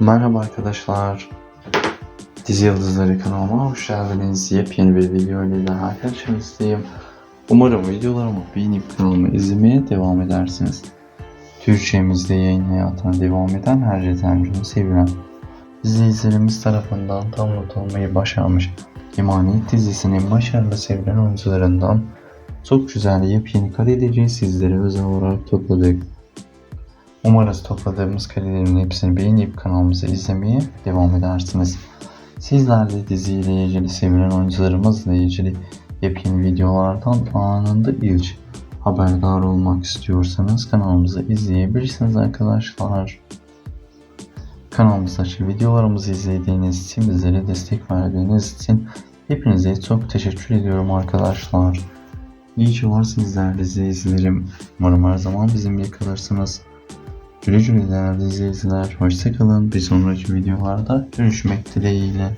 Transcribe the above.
Merhaba arkadaşlar. Dizi Yıldızları kanalıma hoş geldiniz. Yepyeni bir video ile daha karşınızdayım. Umarım videolarımı beğenip kanalımı izlemeye devam edersiniz. Türkçemizde yayın hayatına devam eden her jetoncuğunu sevilen izleyicilerimiz tarafından tam not almayı başarmış Emanet dizisinin başarılı sevilen oyuncularından çok güzel yepyeni kareleri sizlere özel olarak topladık. Umarız topladığımız karelerin hepsini beğenip kanalımızı izlemeye devam edersiniz. Sizler de diziyle ilgili sevilen oyuncularımızla ilgili yepyeni videolardan anında ilk haberdar olmak istiyorsanız kanalımızı izleyebilirsiniz arkadaşlar. Kanalımızdaki videolarımızı izlediğiniz için bizlere destek verdiğiniz için hepinize çok teşekkür ediyorum arkadaşlar. İyi ki varsınız değerli izleyicilerim. Umarım her zaman bizimle kalırsınız. Güle güle değerli izleyiciler. Hoşçakalın. Bir sonraki videolarda görüşmek dileğiyle.